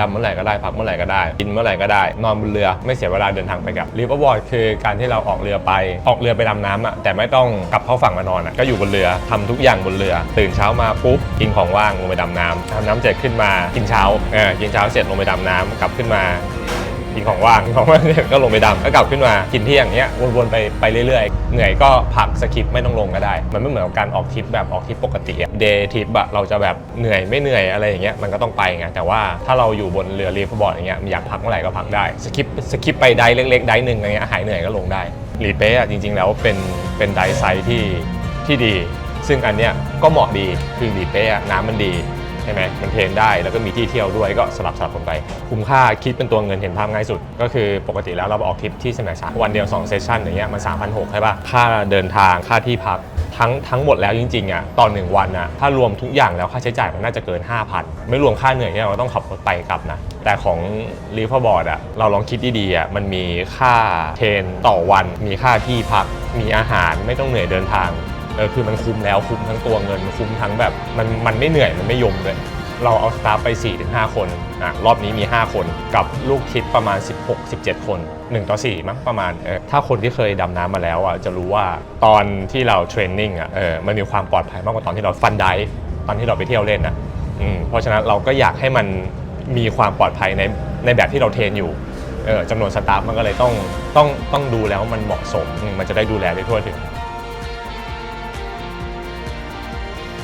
ดำเมื่อไหร่ก็ได้ พักเมื่อไหร่ก็ได้ กินเมื่อไหร่ก็ได้ นอนบนเรือไม่เสียเวลาเดินทางไปกับริฟวอร์บอร์ดคือการที่เราออกเรือไปออกเรือไปดำน้ำอะแต่ไม่ต้องกลับเข้าฝั่งมานอนอะก็อยู่บนเรือทำทุกอย่างบนเรือ ตื่นเช้ามาปุ๊บกินของว่างลงไปดำน้ำทำน้ำเสร็จขึ้นมากินเช้าเออกินเช้าเสร็จลงไปดำน้ำกลับขึ้นมา กินของว่างกินของว่างเสร็จก็ลงไปดำก็กลับขึ้นมากินเที่ยอย่างเงี้ยวนๆไปไปเรื่อยๆ เหนื่อยก็พักสคิปไม่ต้องลงก็ได้ มันไม่เหมือนกับการออกทริปแบบออกทริปปกติเดย์ทริปอะเราจะแบบเหนื่อยไม่เหนื่อยอะไรอย่างเงี้ยมันก็ต้องไปไงแต่ว่าถ้าเราอยู่บนเรือรีฟบอร์ดอย่างเงี้ยอยากพักเมื่อไหร่ก็พักได้สคิปสคิปไปไดเล็กๆไดหนึ่งอะไรเงี้ยหายเหนื่อยก็ลงได้รีเป้อะจริง ๆ แล้วเป็นเป็นไดไซส์ที่ที่ดี ซึ่งอันเนี้ยก็เหมาะดีคือรีเป้อะน้ำมันดี ช่ไหมมันเทรนได้แล้วก็มีที่เที่ยวด้วยก็สลับสลับกันไป คุ้มค่าคิดเป็นตัวเงินเห็นภาพง่ายสุด ก็คือปกติแล้วเราไปออกทริปที่สมัยสาวันเดียว2เซสชั่นอย่างเงี้ยมัน3,600ใช่ป่ะค่าเดินทางค่าที่พักทั้งทั้งหมดแล้วจริงๆอะตอนหนึ่งวันอะถ้ารวมทุกอย่างแล้วค่าใช้จ่ายมันน่าจะเกิน 5,000 ไม่รวมค่าเหนื่อยที่เราต้องขับรถไปกลับนะแต่ของรีพอร์บอร์ดอะเราลองคิดดีๆอะมันมีค่าเทรนต่อวัน มีค่าที่พัก มีอาหารไม่ต้องเหนื่อยเดินทาง ออคือมันคุ้มแล้วคุ้มทั้งตัวเงิน คุ้มทั้งแบบมันมันไม่เหนื่อยมันไม่ยมเลยเราเอาสตาฟไป 4-5 คนอะรอบนี้มี 5 คนกับลูกคิดประมาณ 16-17 คน 1 ต่อ 4 มั้งประมาณเออถ้าคนที่เคยดำน้ำมาแล้วอะจะรู้ว่าตอนที่เราเทรนนิ่งอะเออมันมีความปลอดภัยมากกว่าตอนที่เราฟันได์ตอนที่เราไปเที่ยวเล่นอะอืมเพราะฉะนั้นเราก็อยากให้มันมีความปลอดภัยในในแบบที่เราเทรนอยู่เออจำนวนสตาฟมันก็เลยต้องต้องต้องดูแล้วมันเหมาะสมมันจะได้ดูแลได้ทั่วถึง